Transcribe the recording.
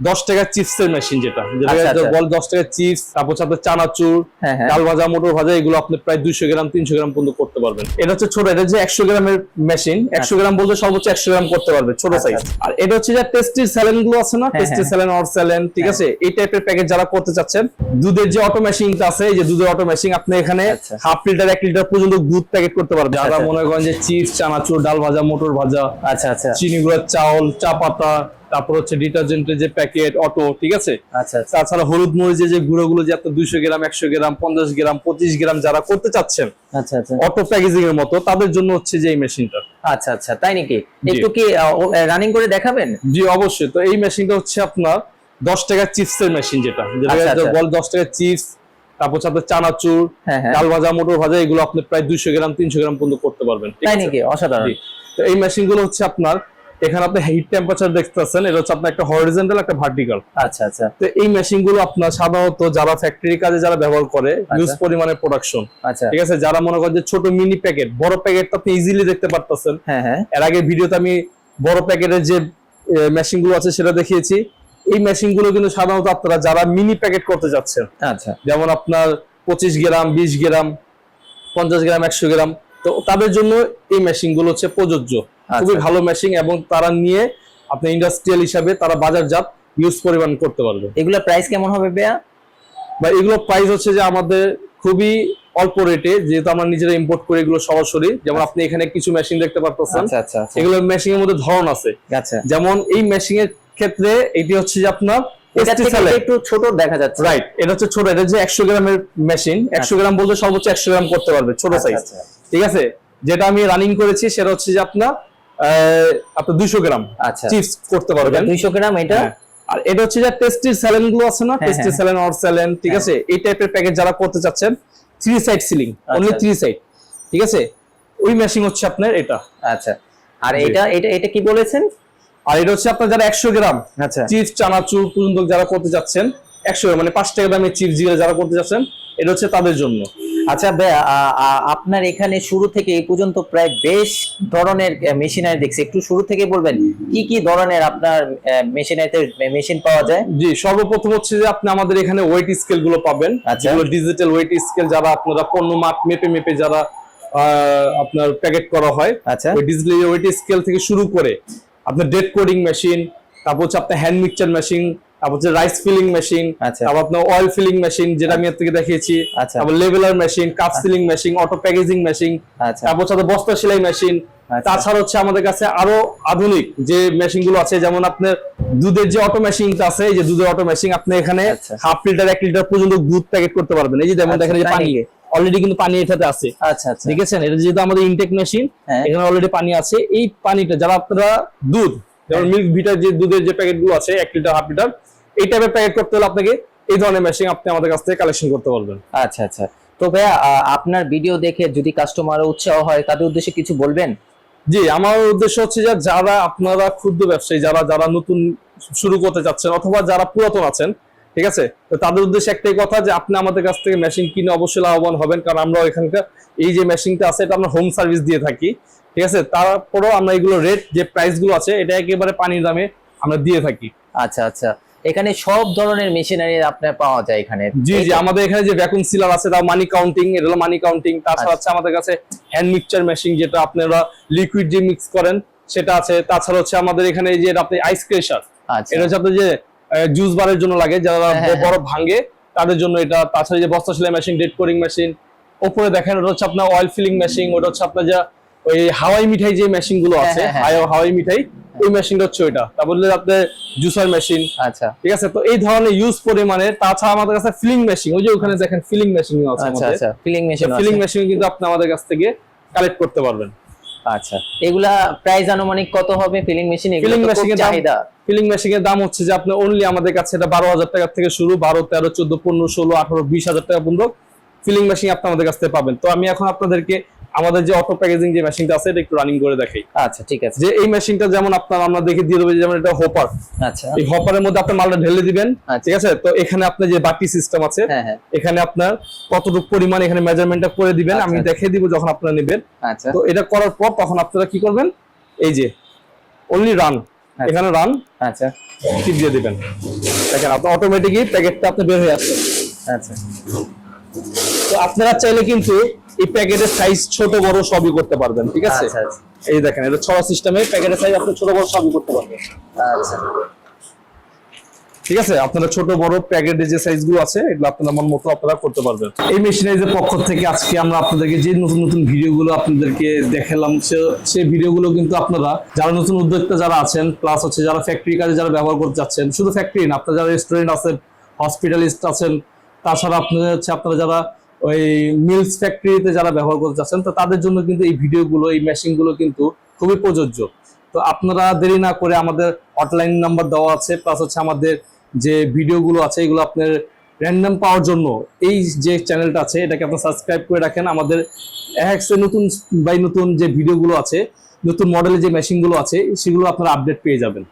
দশ টাকার চিপসের মেশিন যেটা আচ্ছা, আচ্ছা। বল দশ টাকার চিপস তারপর আপনার চানাচুর হ্যাঁ হ্যাঁ ডাল ভাজা মোটর ভাজা এগুলো আপনি প্রায় দুইশো গ্রাম তিনশো গ্রাম পর্যন্ত করতে পারবেন এটা হচ্ছে ছোট এটা যে একশো গ্রামের মেশিন একশো গ্রাম বলতে সর্বোচ্চ একশো গ্রাম করতে পারবে ছোট আচ্ছা, সাইজ আর এটা হচ্ছে যে টেস্টির স্যালেনগুলো আছে না হ্যাঁ। স্যালেন অর স্যালেন ঠিক হ্যাঁ। আছে এই টাইপের প্যাকেট যারা করতে চাচ্ছেন দুধের যে অটো মেশিনটা আছে এই যে দুধের অটো মেশিন আপনি এখানে আচ্ছা। হাফ লিটার এক লিটার পর্যন্ত দুধ প্যাকেট করতে পারবেন যারা আচ্ছা। মনে করেন যে চিপস চানাচুর ডাল ভাজা মোটর ভাজা আচ্ছা আচ্ছা চিনি গুঁড়ার চাউল চা পাতা তারপর হচ্ছে ডিটারজেন্টের যে প্যাকেট অটো ঠিক আছে? আচ্ছা আচ্ছা। তাছাড়া হলুদ মরিচের যে গুঁড়োগুলো যে আপনার দুইশো গ্রাম একশো গ্রাম পঞ্চাশ গ্রাম পঁচিশ গ্রাম যারা করতে চাচ্ছেন আচ্ছা আচ্ছা। অটো প্যাকেজিং এর মতো তাদের জন্য হচ্ছে যে এই মেশিনটা আচ্ছা আচ্ছা তাই নাকি? একটু কি রানিং করে দেখাবেন? জি অবশ্যই। তো এই মেশিনটা হচ্ছে আপনার দশ টাকার চিপসের মেশিন যেটা। যেটা আচ্ছা, আচ্ছা। বল দশ টাকার চিপস তারপর হচ্ছে আপনার চানাচুর হ্যাঁ হ্যাঁ। ডাল ভাজা মোটর ভাজা এগুলো আপনি প্রায় দুইশো গ্রাম তিনশো গ্রাম পর্যন্ত করতে পারবেন তাই নাকি? অসাধারণ। তো এই মেশিনগুলো হচ্ছে আপনার এখানে আপনি হিট টেম্পারেচার দেখতে পাচ্ছেন এটা হচ্ছে আপনার একটা হরিজেন্টাল একটা ভার্টিক্যাল আচ্ছা আচ্ছা। তো এই মেশিনগুলো আপনার সাধারণত যারা ফ্যাক্টরি কাজে যারা ব্যবহার করে ইউজ পরিমাণে প্রোডাকশন আচ্ছা। ঠিক আছে? যারা মনে করেন যে ছোট মিনি প্যাকেট বড় প্যাকেট আপনি ইজিলি দেখতে পারতেছেন। হ্যাঁ হ্যাঁ। এর আগে ভিডিওতে আমি বড় প্যাকেটের যে মেশিনগুলো আছে সেটা দেখিয়েছি। এই মেশিনগুলো কিন্তু সাধারণত আপনারা যারা মিনি প্যাকেট করতে যাচ্ছেন আচ্ছা। যেমন আপনার পঁচিশ গ্রাম বিশ গ্রাম পঞ্চাশ গ্রাম একশো গ্রাম তো তাদের জন্য এই মেশিনগুলো হচ্ছে প্রযোজ্য। খুবই আচ্ছা। ভালো মেশিন এবং তারা নিয়ে আপনি ইন্ডাস্ট্রিয়াল হিসাবে তারা বাজারজাত ইউজ পরিমাণ করতে পারবে। এগুলা প্রাইস কেমন হবে বেয়া বা এগুলো প্রাইস হচ্ছে যে আমাদের খুবই অল্প রেটে যেহেতু আমরা নিজেরা ইম্পোর্ট করি এগুলো সরাসরি। যেমন আপনি এখানে কিছু মেশিন দেখতে পারতেছেন। আচ্ছা আচ্ছা আচ্ছা। এগুলো মেশিন এর মধ্যে ধরন আছে। আচ্ছা। যেমন এই মেশিন এর ক্ষেত্রে এটি হচ্ছে যে আপনার একটু ছোট দেখা যাচ্ছে। রাইট এটা হচ্ছে ছোট এটা যে একশো গ্রামের মেশিন একশো গ্রাম বলতে সর্বোচ্চ একশো গ্রাম করতে পারবে ছোট আচ্ছা, সাইজ আচ্ছা। ঠিক আছে? যেটা আমি রানিং করেছি সেটা হচ্ছে যে আপনার আপনার দুইশো গ্রাম আচ্ছা। চিপস করতে পারবেন। দুইশো গ্রাম এটা? হ্যাঁ। আর এটা হচ্ছে যে টেস্টির স্যালেনগুলো আছে না? হ্যাঁ। স্যালেন অর স্যালেন ঠিক হ্যাঁ। আছে? এই টাইপের প্যাকেট যারা করতে চাচ্ছেন three side sealing only. Three side ঠিক আছে? ওই মেশিন হচ্ছে আপনার এটা। আচ্ছা। আর এটা এটা এটা কি বলেছেন? আর এটা হচ্ছে আপনার যারা একশো গ্রাম আচ্ছা। চিপস চানাচুর পর্যন্ত যারা করতে যাচ্ছেন একশো মানে পাঁচ টাকা দামের চিপস জিরা যারা করতে যাচ্ছেন এটা হচ্ছে তাদের জন্য। আচ্ছা আপনার এখানে শুরু থেকে এই পর্যন্ত প্রায় বেশ ধরনের মেশিনারি দেখছি। একটু শুরু থেকে বলবেন কি কি ধরনের আপনার মেশিনারিতে মেশিন পাওয়া যায়? জি সর্বপ্রথম হচ্ছে যে আপনি আমাদের এখানে ওয়েট স্কেলগুলো পাবেন। আচ্ছা। যেগুলো ডিজিটাল ওয়েট স্কেল যারা আপনারা পণ্য মাপ মেপে মেপে যারা আপনার প্যাকেট করা হয় আচ্ছা। ওই ডিজিটাল ওয়েট স্কেল থেকে শুরু করে আপনার ডেট কোডিং মেশিন তারপর হচ্ছে আপনার হ্যান্ড মিক্সচার মেশিন তারপর হচ্ছে রাইস ফিলিং মেশিন আচ্ছা। তারপর আপনার অয়েল ফিলিং মেশিন যেটা আমি থেকে দেখিয়েছি। আচ্ছা। তারপর leveller machine cup sealing machine auto packaging machine আচ্ছা। তারপর আপনার বস্তা সেলাই মেশিন আচ্ছা। তাছাড়া হচ্ছে আমাদের কাছে আরও আধুনিক যে মেশিনগুলো আছে যেমন আপনার দুধের যে অটো মেশিনটা আছে যে দুধের অটো মেশিন আপনি এখানে আচ্ছা। হাফ লিটার এক লিটার পর্যন্ত দুধ প্যাকেট করতে পারবেন। এই যে যেমন আচ্ছা, দেখেন যে পানি। অলরেডি কিন্তু পানি এটাতে আছে। আচ্ছা আচ্ছা। দেখেছেন? এটা যেহেতু আমাদের ইনটেক মেশিন হ্যাঁ। এখানে অলরেডি পানি আছে। এই পানিটা যারা আপনারা দুধ যেমন হ্যাঁ। মিল্ক ভিটার যে দুধের যে প্যাকেটগুলো আছে এক লিটার হাফ লিটার এই টাইপের প্যাকেট করতে হলে আপনাকে এই ধরনের মেশিন আপনি আমাদের কাছ থেকে কালেকশন করতে পারবেন। আচ্ছা আচ্ছা। তো ভাইয়া আপনার ভিডিও দেখে যদি কাস্টমার উৎসাহ হয় তাদের উদ্দেশ্যে কিছু বলবেন? জি আমার উদ্দেশ্য হচ্ছে যে যারা আপনারা ক্ষুদ্র ব্যবসায়ী যারা যারা নতুন শুরু করতে চাচ্ছেন অথবা যারা পুরাতন আছেন ঠিক আছে? তো তাদের উদ্দেশ্যে একটাই কথা যে আপনি আমাদের কাছ থেকে মেশিন কিনে অবশ্যই লাভবান হবেন কারণ আমরা এখানকার এই যে মেশিনটা আছে এটা আমরা হোম সার্ভিস দিয়ে থাকি। ঠিক আছে? তারপরেও আমরা এগুলো রেট যে প্রাইসগুলো আছে এটা একেবারে পানির দামে আমরা দিয়ে থাকি। আচ্ছা আচ্ছা। এখানে সব ধরনের মেশিনারি আপনার পাওয়া যায় এখানে। জি জি আমাদের এখানে যে ভ্যাকুম সিলার আছে তাও মানি কাউন্টিং এটা হলো মানি কাউন্টিং তাছাড়া আচ্ছা। হচ্ছে আমাদের কাছে হ্যান্ড মিক্সচার মেশিন যেটা আপনারা লিকুইড যে মিক্স করেন সেটা আছে। তাছাড়া হচ্ছে আমাদের এখানে এই যে আপনি আইস ক্রেশার আচ্ছা। এটা হচ্ছে আপনার যে জুস বারের জন্য লাগে যারা হ্যাঁ, হ্যাঁ, বড় ভাঙে তাদের জন্য এটা। তাছাড়া যে বস্তা সেলাই মেশিন ডেট কোডিং মেশিন উপরে দেখেন ওটা হচ্ছে আপনার অয়েল ফিলিং মেশিন ওটা হচ্ছে আপনার যা ওই হাওয়াই মিঠাই যে মেশিনগুলো হ্যাঁ, আছে হ্যাঁ, হ্যাঁ। হাওয়াই- মিঠাই ওই মেশিনটা হচ্ছে ওইটা। তারপরে আপনার জুসার মেশিন আচ্ছা। ঠিক আছে তো এই ধরনের ইউজ পরিমাণে তাছাড়া আমাদের কাছে ফিলিং মেশিন ওই যে ওখানে দেখেন ফিলিং মেশিন আছে আচ্ছা আচ্ছা ফিলিং মেশিন ফিলিং মেশিন কিন্তু আপনি আমাদের কাছ থেকে কালেক্ট করতে পারবেন। আচ্ছা এগুলা প্রাইস আনুমানিক কত হবে ফিলিং মেশিন এগুলো তো খুব machine এর চাহিদা। ফিলিং মেশিনের দাম হচ্ছে যে আপনি অনলি আমাদের কাছে এটা বারো হাজার টাকা থেকে শুরু বারো তেরো চোদ্দ পনেরো ষোলো আঠারো বিশ হাজার টাকা পর্যন্ত ফিলিং মেশিন আপনি আমাদের কাছ থেকে পাবেন। তো আমি এখন আপনাদেরকে আমাদের যে অটো প্যাকেজিং যে মেশিনটা আছে এটা একটু রানিং করে দেখাই। আচ্ছা ঠিক আছে। যে এই মেশিনটা যেমন আপনার আমরা দেখে দিয়ে দেবো যেমন এটা হোপার আচ্ছা। এই হপারের মধ্যে আপনি মালটা ঢেলে দিবেন আচ্ছা। ঠিক আছে? তো এখানে আপনার যে বাটি সিস্টেম আছে হ্যাঁ হ্যাঁ। এখানে আপনার কতটুকু পরিমাণ এখানে মেজারমেন্টটা করে দিবেন আমি আচ্ছা। দেখিয়ে দিব যখন আপনারা নেবেন। আচ্ছা। তো এটা করার পর তখন আপনারা কি করবেন? এই যে অনলি রান এখানে রান আচ্ছা। টিপ দিয়ে দিবেন। দেখেন আপনি অটোমেটিকই প্যাকেটটা আপনি বের হয়ে আসছে। আচ্ছা। তো আপনারা চাইলে কিন্তু এই প্যাকেটের সাইজ ছোট বড় সবই করতে পারবেন ঠিক আছে? আচ্ছা আচ্ছা। এই দেখেন এটা ছড়া সিস্টেমে প্যাকেটের সাইজ আপনি ছোট বড় সবই করতে পারবেন। আচ্ছা। ঠিক আছে? আপনারা ছোট বড় প্যাকেটের যে সাইজগুলো আছে এগুলো আপনারা মন মতো আপনারা করতে পারবেন। এই মেশিনারিজের পক্ষ থেকে আজকে আমরা আপনাদেরকে যে নতুন নতুন ভিডিওগুলো আপনাদেরকে দেখালাম সে- সেই ভিডিওগুলো কিন্তু আপনারা যারা নতুন উদ্যোক্তা যারা আছেন প্লাস হচ্ছে যারা ফ্যাক্টরি কাজে যারা ব্যবহার করতে যাচ্ছেন শুধু ফ্যাক্টরি না আপনারা যারা রেস্টুরেন্ট আছেন হসপিটালিস্ট আছেন তাছাড়া আপনারা হচ্ছে আপনারা যারা ওই মিলস ফ্যাক্টরিতে যারা ব্যবহার করতে চাচ্ছেন, তো তাদের জন্য কিন্তু এই ভিডিওগুলো, এই মেশিনগুলো কিন্তু খুবই প্রযোজ্য। তো আপনারা দেরি না করে আমাদের হটলাইন নাম্বার দেওয়া আছে প্লাস হচ্ছে আমাদের যে ভিডিওগুলো আছে, এগুলো আপনার র্যান্ডম পাওয়ার জন্য এই যে চ্যানেলটা আছে, এটাকে আপনার সাবস্ক্রাইব করে রাখেন। আমাদের এক্সে নতুন বাই নতুন যে ভিডিওগুলো আছে, নতুন মডেলের যে মেশিনগুলো আছে, সেগুলো আপনারা আপডেট পেয়ে যাবেন।